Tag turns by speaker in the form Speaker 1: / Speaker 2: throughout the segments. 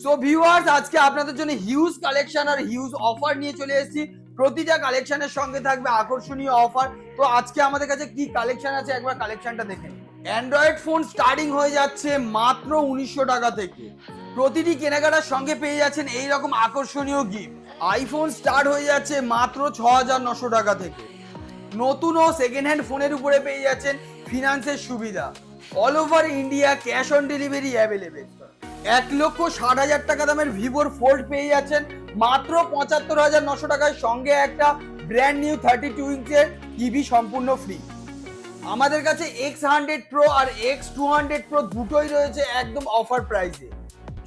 Speaker 1: So viewers আজকে আপনাদের জন্য হিউজ কালেকশন আর হিউজ অফার নিয়ে চলে এসেছি। প্রতিটা কালেকশনের সঙ্গে থাকবে আকর্ষণীয় অফার তো আজকে আমাদের কাছে কি কালেকশন আছে একবার কালেকশনটা দেখেন অ্যান্ড্রয়েড ফোন স্টার্টিং হয়ে যাচ্ছে মাত্র উনিশশো টাকা থেকে। প্রতিটি কেনাকাটার সঙ্গে পেয়ে যাচ্ছেন এই রকম আকর্ষণীয় গিফট আইফোন স্টার্ট হয়ে যাচ্ছে মাত্র ছ হাজার নশো টাকা থেকে। নতুন ও সেকেন্ড হ্যান্ড ফোনের উপরে পেয়ে যাচ্ছেন ফিনান্সের সুবিধা। All over India cash on delivery available এক লক্ষ ষাট হাজার টাকা দামের ভিভোর ফোল্ড পেয়ে যাচ্ছেন। মাত্র পঁচাত্তর হাজার নশো টাকায় সঙ্গে একটা ব্র্যান্ড নিউ থার্টি টু ইঞ্চের টিভি সম্পূর্ণ ফ্রি আমাদের কাছে এক্স হান্ড্রেড প্রো আর এক্স টু হান্ড্রেড প্রো দুটোই রয়েছে একদম অফার প্রাইসে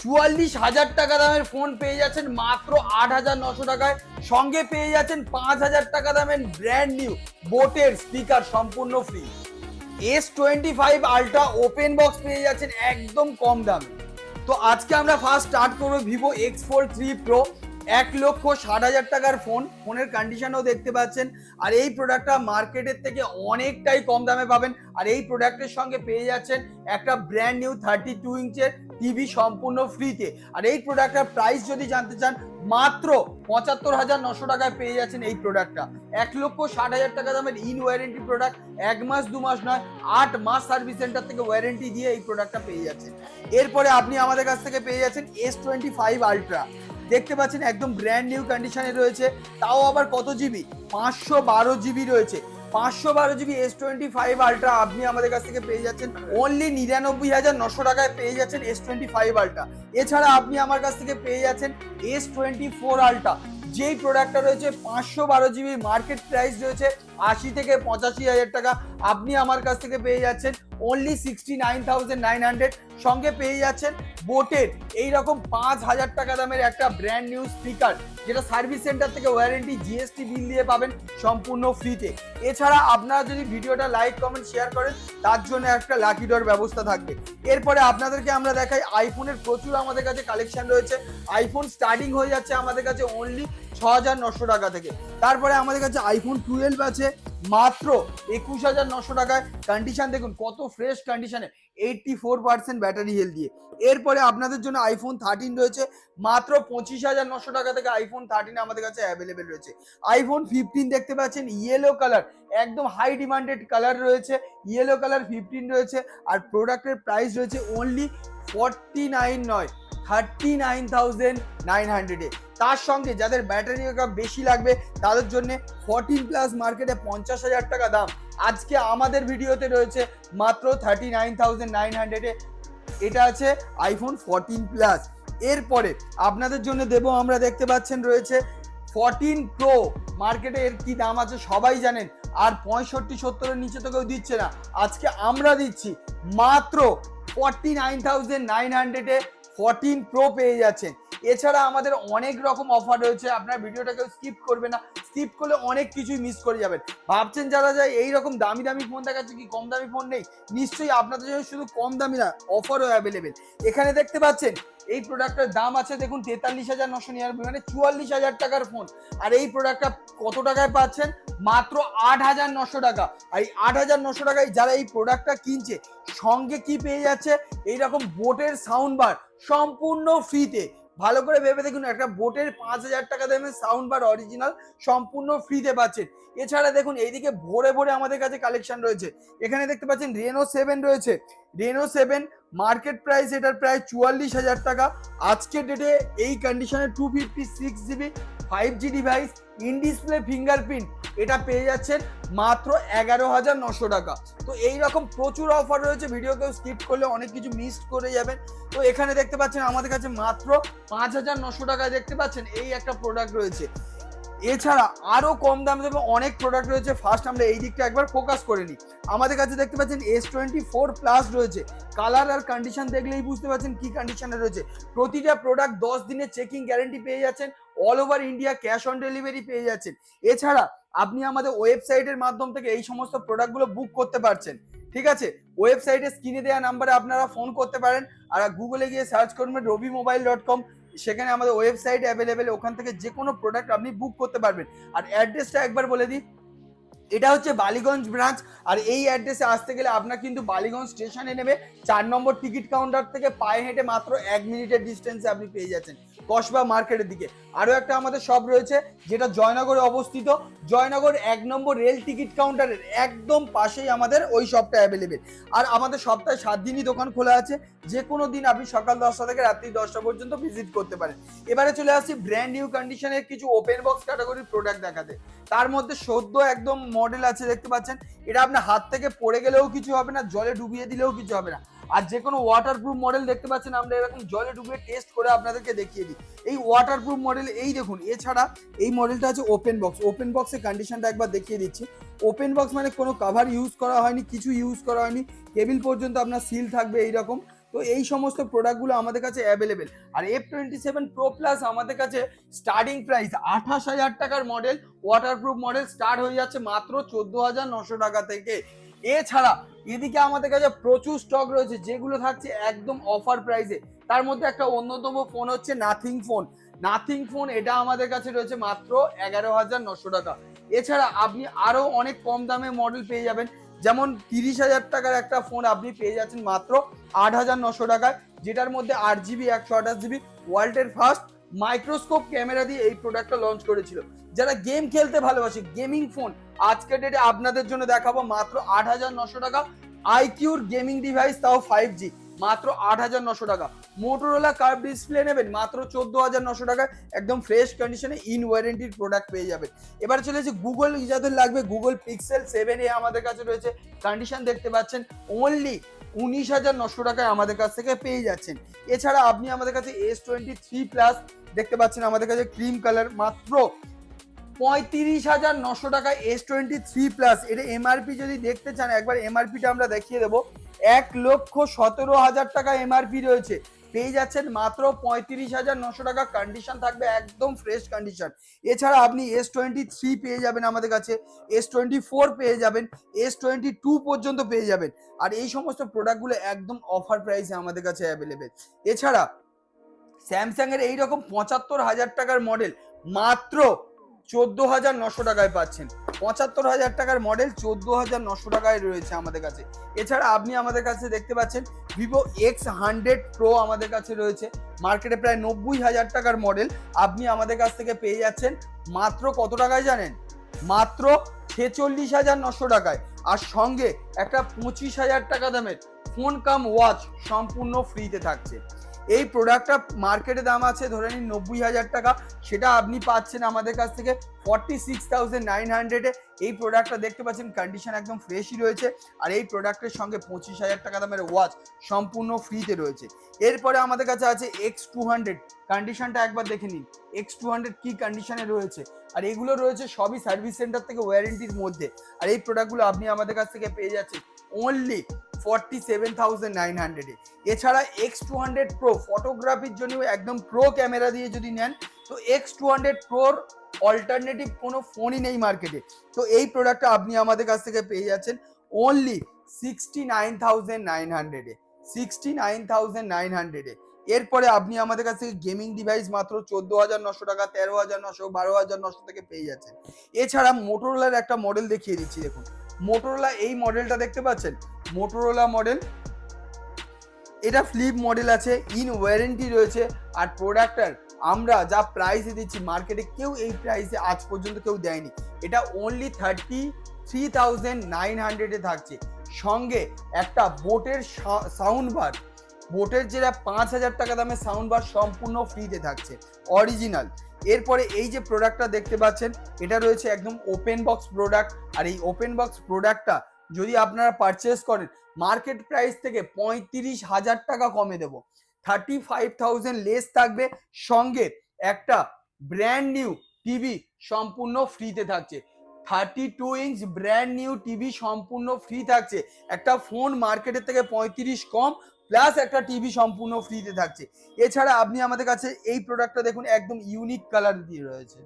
Speaker 1: চুয়াল্লিশ হাজার টাকা দামের ফোন পেয়ে যাচ্ছেন মাত্র আট হাজার নশো টাকায়। সঙ্গে পেয়ে যাচ্ছেন পাঁচ হাজার টাকা দামের ব্র্যান্ড নিউ বোটের স্পিকার সম্পূর্ণ free S twenty five ultra open box পেয়ে যাচ্ছেন একদম কম দামে। তো আজকে আমরা ফার্স্ট স্টার্ট করব Vivo X four three pro এক লক্ষ ষাট হাজার টাকার ফোন ফোনের কন্ডিশনও দেখতে পাচ্ছেন। আর এই প্রোডাক্টটা মার্কেটের থেকে অনেকটাই কম দামে পাবেন। আর এই প্রোডাক্টের সঙ্গে পেয়ে যাচ্ছেন একটা ব্র্যান্ড নিউ থার্টি টু ইঞ্চের টিভি সম্পূর্ণ ফ্রিতে আর এই প্রোডাক্টটার প্রাইস যদি জানতে চান, মাত্র পঁচাত্তর হাজার নশো টাকায় পেয়ে যাচ্ছেন এই প্রোডাক্টটা এক লক্ষ ষাট হাজার টাকা দামের ইন ওয়ারেন্টি প্রোডাক্ট এক মাস, দু মাস নয়, আট মাস সার্ভিস সেন্টার থেকে ওয়ারেন্টি দিয়ে এই প্রোডাক্টটা পেয়ে যাচ্ছেন। এরপরে আপনি আমাদের কাছ থেকে পেয়ে যাচ্ছেন এস টোয়েন্টি ফাইভ আলট্রা দেখতে পাচ্ছেন একদম ব্র্যান্ড নিউ কন্ডিশনে রয়েছে, তাও আবার কত জিবি পাঁচশো বারো জিবি রয়েছে। পাঁচশো বারো GB S twenty five ultra আপনি আমাদের কাছ থেকে পেয়ে যাচ্ছেন অনলি নিরানব্বই হাজার নশো টাকায় পেয়ে যাচ্ছেন এস টোয়েন্টি ফাইভ আলট্রা এছাড়া আপনি আমার কাছ থেকে পেয়ে যাচ্ছেন এস টোয়েন্টি ফোর আলট্রা যেই প্রোডাক্টটা রয়েছে পাঁচশো বারো জিবি মার্কেট প্রাইস রয়েছে আশি থেকে পঁচাশি হাজার টাকা আপনি আমার কাছ থেকে পেয়ে যাচ্ছেন। Only sixty nine thousand nine hundred সঙ্গে পেয়ে যাচ্ছেন বোটের এইরকম পাঁচ হাজার টাকা দামের একটা ব্র্যান্ড নিউ স্পিকার যেটা সার্ভিস সেন্টার থেকে ওয়ারেন্টি জিএসটি বিল দিয়ে পাবেন সম্পূর্ণ ফ্রিতে এছাড়া আপনারা যদি ভিডিওটা লাইক কমেন্ট শেয়ার করেন, তার জন্য একটা লাকি ডোর ব্যবস্থা থাকবে। এরপরে আপনাদেরকে আমরা দেখাই আইফোনের প্রচুর আমাদের কাছে কালেকশন রয়েছে। আইফোন স্টার্টিং হয়ে যাচ্ছে আমাদের কাছে অনলি ছ হাজার নশো টাকা থেকে। তারপরে আমাদের কাছে আইফোন টুয়েলভ আছে, মাত্র একুশ হাজার নশো টাকায় কন্ডিশন দেখুন, কত ফ্রেশ কন্ডিশনে eighty four percent battery health দিয়ে। এরপরে আপনাদের জন্য আইফোন থার্টিন রয়েছে, মাত্র পঁচিশ হাজার নশো টাকা থেকে আইফোন থার্টিন আমাদের কাছে অ্যাভেলেবেল রয়েছে। আইফোন ফিফটিন দেখতে পাচ্ছেন ইয়েলো কালার একদম হাই ডিমান্ডেড কালার রয়েছে ইয়েলো কালার ফিফটিন রয়েছে, আর প্রোডাক্টের প্রাইস রয়েছে অনলি ফর্টি নাইন নয়। থার্টি নাইন থাউজেন্ড নাইন হান্ড্রেডে তার সঙ্গে যাদের ব্যাটারি ব্যাকআপ বেশি লাগবে, তাদের জন্য ফর্টিন প্লাস মার্কেটে পঞ্চাশ হাজার টাকা দাম। আজকে আমাদের ভিডিওতে রয়েছে মাত্র থার্টি নাইন থাউজেন্ড নাইন হান্ড্রেডে এটা আছে আইফোন ফোরটিন প্লাস এরপরে আপনাদের জন্য দেবো, আমরা দেখতে পাচ্ছেন রয়েছে ফোরটিন প্রো মার্কেটে এর কি দাম আছে সবাই জানেন। আর পঁয়ষট্টি সত্তরের নিচে তো কেউ দিচ্ছে না। আজকে আমরা দিচ্ছি মাত্র ফর্টি নাইন থাউজেন্ড নাইন হান্ড্রেডে ফোরটিন প্রো পেয়ে যাচ্ছেন। এছাড়া আমাদের অনেক রকম অফার রয়েছে, আপনার ভিডিওটাকে স্কিপ করবে না স্কিপ করলে অনেক কিছুই মিস করে যাবেন। ভাবছেন যারা যায় এই রকম দামি দামি ফোন দেখাচ্ছে কি, কম দামি ফোন নেই? নিশ্চয়ই আপনাদের জন্য শুধু কম দামি না অফারও অ্যাভেলেবেল এখানে দেখতে পাচ্ছেন, এই প্রোডাক্টের দাম আছে দেখুন তেতাল্লিশ হাজার নশো নিরানব্বই মানে চুয়াল্লিশ হাজার টাকার ফোন আর এই প্রোডাক্টটা কত টাকায় পাচ্ছেন? মাত্র আট হাজার নশো টাকা। আর এই আট হাজার নশো টাকায় যারা এই প্রোডাক্টটা কিনছে, সঙ্গে কি পেয়ে যাচ্ছে? এইরকম বোটের সাউন্ড বার সম্পূর্ণ ফ্রিতে ভালো করে ভেবে দেখুন, একটা বোটের পাঁচ হাজার টাকা দামের সাউন্ড বার অরিজিনাল সম্পূর্ণ ফ্রিতে পাচ্ছেন। এছাড়া দেখুন, এইদিকে ভোরে ভোরে আমাদের কাছে কালেকশন রয়েছে। এখানে দেখতে পাচ্ছেন রেনো সেভেন রয়েছে। রেনো সেভেন মার্কেট প্রাইস এটার প্রায় চুয়াল্লিশ হাজার টাকা। আজকের ডেটে এই কন্ডিশনে two fifty six GB five G device in display fingerprint. এটা পেয়ে যাচ্ছেন মাত্র এগারো হাজার নশো টাকা। তো এই রকম প্রচুর অফার রয়েছে ভিডিও কেউ স্কিপ করলে অনেক কিছু মিস করে যাবেন। তো এখানে দেখতে পাচ্ছেন আমাদের কাছে মাত্র পাঁচ হাজার নশো টাকায় দেখতে পাচ্ছেন এই একটা প্রোডাক্ট রয়েছে। এছাড়া আরও কম দাম দামে অনেক প্রোডাক্ট রয়েছে। ফার্স্ট আমরা এই দিকটা একবার ফোকাস করে নিই। আমাদের কাছে দেখতে পাচ্ছেন এস টোয়েন্টি ফোর প্লাস রয়েছে। কালার আর কন্ডিশন দেখলেই বুঝতে পারছেন কি কন্ডিশনে রয়েছে। প্রতিটা প্রোডাক্ট দশ দিনের চেকিং গ্যারেন্টি পেয়ে যাচ্ছেন। All over India cash on delivery পেয়ে যাচ্ছেন। এছাড়া আপনি আমাদের ওয়েবসাইটের মাধ্যম থেকে এই সমস্ত প্রোডাক্টগুলো বুক করতে পারছেন। ঠিক আছে? ওয়েবসাইটে স্ক্রিনে দেওয়া নাম্বারে আপনারা ফোন করতে পারেন। আর গুগলে গিয়ে সার্চ করবেন রবি মোবাইল ডট কম সেখানে আমাদের ওয়েবসাইট অ্যাভেলেবেল ওখান থেকে যে কোনো প্রোডাক্ট আপনি বুক করতে পারবেন। আর অ্যাড্রেসটা একবার বলে দিই, এটা হচ্ছে বালিগঞ্জ ব্রাঞ্চ আর এই অ্যাড্রেসে আসতে গেলে আপনার কিন্তু বালিগঞ্জ স্টেশনে নেবে চার নম্বর টিকিট কাউন্টার থেকে পায়ে হেঁটে মাত্র এক মিনিটের ডিস্টেন্সে আপনি পেয়ে যাচ্ছেন। কসবা মার্কেটের দিকে। আরও একটা আমাদের শপ রয়েছে, যেটা জয়নগরে অবস্থিত। জয়নগর এক নম্বর রেল টিকিট কাউন্টারের একদম পাশেই আমাদের ওই শপটা অ্যাভেলেবেল আর আমাদের সপ্তাহে সাত দিনই দোকান খোলা আছে, যে কোনো দিন আপনি সকাল দশটা থেকে রাত্রি দশটা পর্যন্ত ভিজিট করতে পারেন। এবারে চলে আসছি ব্র্যান্ড নিউ কন্ডিশনের কিছু ওপেন বক্স ক্যাটাগরির প্রোডাক্ট দেখাতে। তার মধ্যে সদ্য একদম মডেল আছে, দেখতে পাচ্ছেন। এটা আপনার হাত থেকে পড়ে গেলেও কিছু হবে না, জলে ডুবিয়ে দিলেও কিছু হবে না। আর যে কোনো ওয়াটারপ্রুফ মডেল দেখতে পাচ্ছেন, আমরা এরকম জলে ডুবিয়ে টেস্ট করে আপনাদেরকে দেখিয়ে দিই। এই ওয়াটারপ্রুফ মডেল এই দেখুন, এছাড়া এই মডেলটা আছে ওপেন বক্স ওপেন বক্সের কন্ডিশনটা একবার দেখিয়ে দিচ্ছি। ওপেন বক্স মানে কোনো কাভার ইউজ করা হয়নি, কিছু ইউজ করা হয়নি। কেবিল পর্যন্ত আপনার সিল থাকবে এইরকম। তো এই সমস্ত প্রোডাক্টগুলো আমাদের কাছে অ্যাভেলেবেল আর F twenty seven pro plus আমাদের কাছে স্টার্টিং প্রাইস আঠাশ হাজার টাকার মডেল ওয়াটারপ্রুফ মডেল স্টার্ট হয়ে যাচ্ছে মাত্র চোদ্দ হাজার নশো টাকা থেকে। এছাড়া এদিকে আমাদের কাছে প্রচুর স্টক রয়েছে, যেগুলো থাকছে একদম অফার প্রাইসে তার মধ্যে একটা অন্যতম ফোন হচ্ছে নাথিং ফোন নাথিং ফোন এটা আমাদের কাছে রয়েছে মাত্র এগারো হাজার নশো টাকা। এছাড়া আপনি আরও অনেক কম দামে মডেল পেয়ে যাবেন। যেমন তিরিশ হাজার টাকার একটা ফোন আপনি পেয়ে যাচ্ছেন মাত্র আট হাজার নশো টাকায়, যেটার মধ্যে আট জিবি একশো আঠাশ জিবি ওয়ার্ল্ডের ফার্স্ট মাইক্রোস্কোপ ক্যামেরা দিয়ে এই প্রোডাক্টটা লঞ্চ করেছিল। যারা গেম খেলতে ভালোবাসে গেমিং ফোন আজকের ডেটে আপনাদের জন্য দেখাবো মাত্র আট হাজার নশো টাকা। আইকিউর গেমিং ডিভাইস তাও ফাইভ জি মাত্র আট হাজার নশো টাকা। মোটোরোলা কার্ভ ডিসপ্লে নেবেন, মাত্র চোদ্দ হাজার নশো টাকা একদম ফ্রেশ কন্ডিশনে ইন ওয়ারেন্টির প্রোডাক্ট পেয়ে যাবেন। এবার চলে এসেছে গুগল যাদের লাগবে গুগল পিক্সেল সেভেন এ আমাদের কাছে রয়েছে। কন্ডিশন দেখতে পাচ্ছেন অনলি উনিশ হাজার নশো টাকায় আমাদের কাছ থেকে পেয়ে যাচ্ছেন। এছাড়া আপনি আমাদের কাছে এস টোয়েন্টি থ্রি প্লাস দেখতে পাচ্ছেন আমাদের কাছে ক্রিম কালার মাত্র পঁয়ত্রিশ হাজার নশো টাকায় এস টোয়েন্টি থ্রি প্লাস এটা এমআরপি যদি দেখতে চান, একবার এমআরপিটা আমরা দেখিয়ে দেবো। এক লক্ষ সতেরো হাজার টাকা এমআরপি রয়েছে। পেয়ে যাচ্ছেন মাত্র পঁয়ত্রিশ হাজার নশো টাকা কন্ডিশন থাকবে একদম ফ্রেশ কন্ডিশন এছাড়া আপনি এস টোয়েন্টি থ্রি পেয়ে যাবেন আমাদের কাছে এস টোয়েন্টি ফোর পেয়ে যাবেন এস টোয়েন্টি টু পর্যন্ত পেয়ে যাবেন। আর এই সমস্ত প্রোডাক্টগুলো একদম অফার প্রাইসে আমাদের কাছে অ্যাভেলেবেল এছাড়া স্যামসাং এর এইরকম পঁচাত্তর হাজার টাকার মডেল মাত্র চোদ্দ হাজার নশো টাকায় পাচ্ছেন। পঁচাত্তর হাজার টাকার মডেল চোদ্দ হাজার নশো টাকায় রয়েছে আমাদের কাছে। এছাড়া আপনি আমাদের কাছে দেখতে পাচ্ছেন ভিভো এক্স হান্ড্রেড প্রো আমাদের কাছে রয়েছে। মার্কেটে প্রায় নব্বই হাজার টাকার মডেল আপনি আমাদের কাছ থেকে পেয়ে যাচ্ছেন মাত্র কত টাকায় জানেন? মাত্র ছেচল্লিশ হাজার নশো টাকায়। আর সঙ্গে একটা পঁচিশ হাজার টাকা দামের ফোন কাম ওয়াচ সম্পূর্ণ ফ্রিতে থাকছে। এই প্রোডাক্টটা মার্কেটে দাম আছে, ধরে নিন নব্বই হাজার টাকা। সেটা আপনি পাচ্ছেন আমাদের কাছ থেকে ফর্টি সিক্স থাউজেন্ড নাইন হান্ড্রেডে এই প্রোডাক্টটা দেখতে পাচ্ছেন কন্ডিশন একদম ফ্রেশই রয়েছে। আর এই প্রোডাক্টের সঙ্গে পঁচিশ হাজার টাকা দামের ওয়াচ সম্পূর্ণ ফ্রিতে রয়েছে। এরপরে আমাদের কাছে আছে এক্স টু হান্ড্রেড কন্ডিশনটা একবার দেখে নিন। এক্স টু হান্ড্রেড কী কন্ডিশনে রয়েছে? আর এগুলো রয়েছে সবই সার্ভিস সেন্টার থেকে ওয়ারেন্টির মধ্যে। আর এই প্রোডাক্টগুলো আপনি আমাদের কাছ থেকে পেয়ে যাচ্ছেন। Only forty seven thousand nine হান্ড্রেডে এছাড়া এক্স টু হান্ড্রেড প্রো ফটোগ্রাফির জন্য একদম প্রো ক্যামেরা দিয়ে যদি নেন, তো এক্স টু হান্ড্রেড প্রোর অল্টারনেটিভ কোনো ফোনই নেই মার্কেটে তো এই প্রোডাক্টটা আপনি আমাদের কাছ থেকে পেয়ে যাচ্ছেন only sixty nine thousand nine হান্ড্রেডে সিক্সটি নাইন থাউজেন্ড নাইন হান্ড্রেডে এরপরে আপনি আমাদের কাছ থেকে গেমিং ডিভাইস মাত্র চোদ্দ হাজার নশো টাকা, তেরো হাজার নশো, বারো হাজার নশো থেকে পেয়ে যাচ্ছেন। এছাড়া মোটোরোলার একটা মডেল দেখিয়ে দিচ্ছি, দেখুন। মোটোরোলা এই মডেলটা দেখতে পাচ্ছেন? মোটোরোলা মডেল এটা ফ্লিপ মডেল আছে ইন ওয়ারেন্টি রয়েছে, আর প্রোডাক্টটার আমরা যা প্রাইসে দিচ্ছি মার্কেটে কেউ এই প্রাইসে আজ পর্যন্ত কেউ দেয়নি। এটা only thirty three thousand nine হান্ড্রেডে থাকছে। সঙ্গে একটা বোটের সাউন্ড বার বোটের যেটা পাঁচ হাজার টাকা দামের সাউন্ড বার সম্পূর্ণ ফ্রিতে থাকছে। অরিজিনাল এরপরে এই যে প্রোডাক্টটা দেখতে পাচ্ছেন, এটা রয়েছে একদম ওপেন বক্স প্রোডাক্ট আর এই ওপেন বক্স প্রোডাক্টটা যদি আপনারা পারচেস করেন মার্কেট প্রাইস থেকে পঁয়ত্রিশ হাজার টাকা কমে দেবো। থার্টি ফাইভ থাউজেন্ড লেস থাকবে, সঙ্গে একটা ব্র্যান্ড নিউ টিভি সম্পূর্ণ ফ্রিতে থাকছে। Thirty two inch brand new TV সম্পূর্ণ ফ্রি থাকছে। একটা ফোন মার্কেটের থেকে পঁয়ত্রিশ কম প্লাস একটা টিভি সম্পূর্ণ ফ্রিতে থাকছে। এছাড়া আপনি আমাদের কাছে এই প্রোডাক্টটা দেখুন, একদম ইউনিক কালার দিয়ে রয়েছে।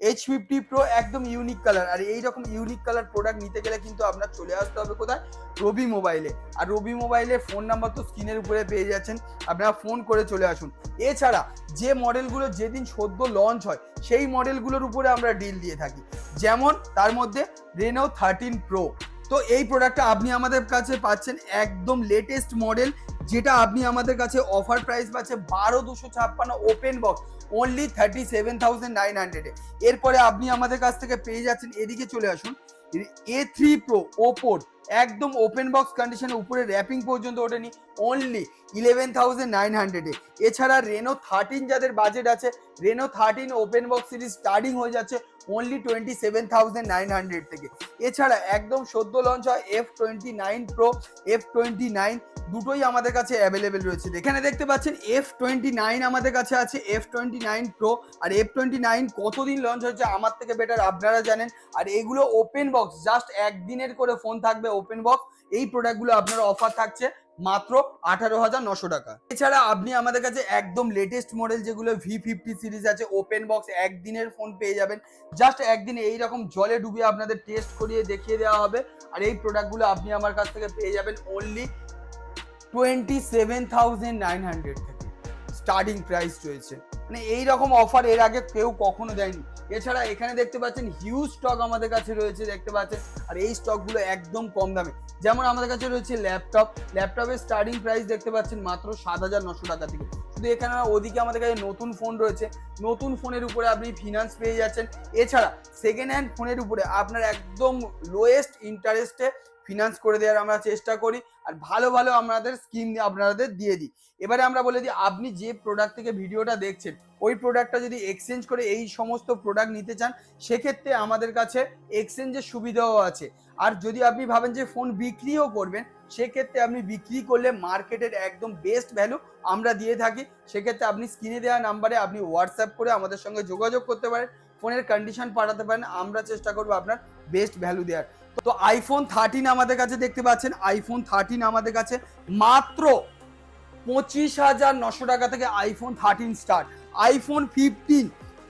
Speaker 1: এইচ ফিফটি প্রো একদম ইউনিক কালার আর এই রকম ইউনিক কালার প্রোডাক্ট নিতে গেলে কিন্তু আপনার চলে আসতে হবে কোথায়? রবি মোবাইলে আর রবি মোবাইলে ফোন নাম্বার তো স্ক্রিনের উপরে পেয়ে যাচ্ছেন। আপনারা ফোন করে চলে আসুন। এছাড়া যে মডেলগুলো যেদিন সদ্য লঞ্চ হয়, সেই মডেলগুলোর উপরে আমরা ডিল দিয়ে থাকি। যেমন তার মধ্যে রেনো থার্টিন প্রো তো এই প্রোডাক্টটা আপনি আমাদের কাছে পাচ্ছেন একদম লেটেস্ট মডেল যেটা আপনি আমাদের কাছে অফার প্রাইস পাচ্ছে বারো দুশো ছাপ্পান্ন open box only thirty seven thousand nine হান্ড্রেডে এরপরে আপনি আমাদের কাছ থেকে পেয়ে যাচ্ছেন, এদিকে চলে আসুন, এ থ্রি প্রো ওপোর একদম ওপেন বক্স কন্ডিশনে উপরে র্যাপিং পর্যন্ত ওঠেনি। অনলি ইলেভেন থাউজেন্ড নাইন হান্ড্রেডে এছাড়া রেনো থার্টিন যাদের বাজেট আছে Reno thirteen open box series starting হয়ে যাচ্ছে only twenty seven thousand nine hundred থেকে। এছাড়া একদম সদ্য লঞ্চ হয় F twenty nine pro F twenty nine দুটোই আমাদের কাছে অ্যাভেলেবেল রয়েছে। এখানে দেখতে পাচ্ছেন এফ টোয়েন্টি নাইন আমাদের কাছে আছে এফ টোয়েন্টি নাইন প্রো আর এফ টোয়েন্টি নাইন কতদিন লঞ্চ হয়েছে আমার থেকে বেটার আপনারা জানেন। আর এগুলো ওপেন বক্স জাস্ট একদিনের করে ফোন থাকবে ওপেন বক্স এই প্রোডাক্টগুলো আপনার অফার থাকছে। মাত্র আঠারো হাজার নশো টাকা। এছাড়া আপনি আমাদের কাছে একদম লেটেস্ট মডেল যেগুলো ভি ফিফটি সিরিজ আছে ওপেন বক্স একদিনের ফোন পেয়ে যাবেন। জাস্ট একদিনে এইরকম জলে ডুবিয়ে আপনাদের টেস্ট করিয়ে দেখিয়ে দেওয়া হবে। আর এই প্রোডাক্টগুলো আপনি আমার কাছ থেকে পেয়ে যাবেন only twenty seven thousand nine hundred থেকে। স্টার্টিং প্রাইস রয়েছে। মানে এই রকম অফার এর আগে কেউ কখনো দেয়নি। এছাড়া এখানে দেখতে পাচ্ছেন হিউজ স্টক আমাদের কাছে রয়েছে, দেখতে পাচ্ছেন। আর এই স্টকগুলো একদম কম দামে। যেমন আমাদের কাছে রয়েছে ল্যাপটপ ল্যাপটপের স্টার্টিং প্রাইস দেখতে পাচ্ছেন মাত্র সাত হাজার নশো টাকা থেকে। শুধু এখানে ওদিকে আমাদের কাছে নতুন ফোন রয়েছে। নতুন ফোনের উপরে আপনি ফিনান্স পেয়ে যাচ্ছেন। এছাড়া সেকেন্ড হ্যান্ড ফোনের উপরে আপনার একদম লোয়েস্ট ইন্টারেস্টে ফিনান্স করে দেওয়ার আমরা চেষ্টা করি আর ভালো ভালো আমাদের স্কিম আপনাদের দিয়ে দিই। এবারে আমরা বলে দিই, আপনি যে প্রোডাক্ট থেকে ভিডিওটা দেখছেন, ওই প্রোডাক্টটা যদি এক্সচেঞ্জ করে এই সমস্ত প্রোডাক্ট নিতে চান, সেক্ষেত্রে আমাদের কাছে এক্সচেঞ্জের সুবিধাও আছে। আর যদি আপনি ভাবেন যে ফোন বিক্রিও করবেন সেক্ষেত্রে আপনি বিক্রি করলে মার্কেটের একদম বেস্ট ভ্যালু আমরা দিয়ে থাকি। সেক্ষেত্রে আপনি স্ক্রিনে দেওয়া নাম্বারে আপনি হোয়াটসঅ্যাপ করে আমাদের সঙ্গে যোগাযোগ করতে পারেন ফোনের কন্ডিশন পাঠাতে পারেন, আমরা চেষ্টা করব আপনার বেস্ট ভ্যালু দেওয়ার। তো আইফোন থার্টিন আমাদের কাছে দেখতে পাচ্ছেন আইফোন থার্টিন আমাদের কাছে মাত্র পঁচিশ হাজার নশো টাকা থেকে iPhone thirteen start iPhone fifteen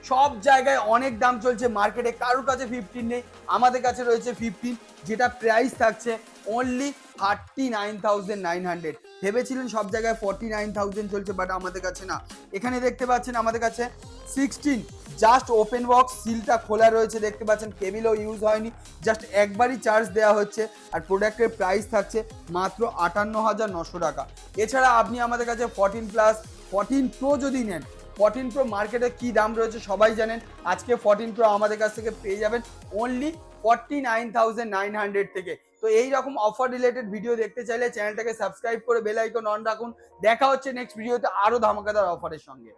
Speaker 1: সব জায়গায় অনেক দাম চলছে মার্কেটে কারোর কাছে ফিফটিন নেই, আমাদের কাছে রয়েছে ফিফটিন যেটা প্রাইস থাকছে only thirty nine thousand nine hundred ভেবেছিলেন সব জায়গায় ফর্টি নাইন থাউজেন্ড চলছে বাট আমাদের কাছে না। এখানে দেখতে পাচ্ছেন আমাদের কাছে সিক্সটিন জাস্ট ওপেন বক্স সিলটা খোলা রয়েছে, দেখতে পাচ্ছেন কেবিলও ইউজ হয়নি জাস্ট একবারই চার্জ দেওয়া হচ্ছে, আর প্রোডাক্টের প্রাইস থাকছে মাত্র আটান্ন হাজার নশো টাকা। এছাড়া আপনি আমাদের কাছে ফর্টিন প্লাস ফর্টিন প্রো যদি নেন ফর্টিন প্রো মার্কেটে কী দাম রয়েছে সবাই জানেন। আজকে ফর্টিন প্রো আমাদের কাছ থেকে পেয়ে যাবেন only forty nine thousand nine hundred থেকে। তো এই রকম অফার রিলেটেড ভিডিও দেখতে চাইলে চ্যানেলটাকে সাবস্ক্রাইব করে বেল আইকন অন রাখুন। দেখা হচ্ছে নেক্সট ভিডিওতে আরও ধামাকাদার অফারের সঙ্গে।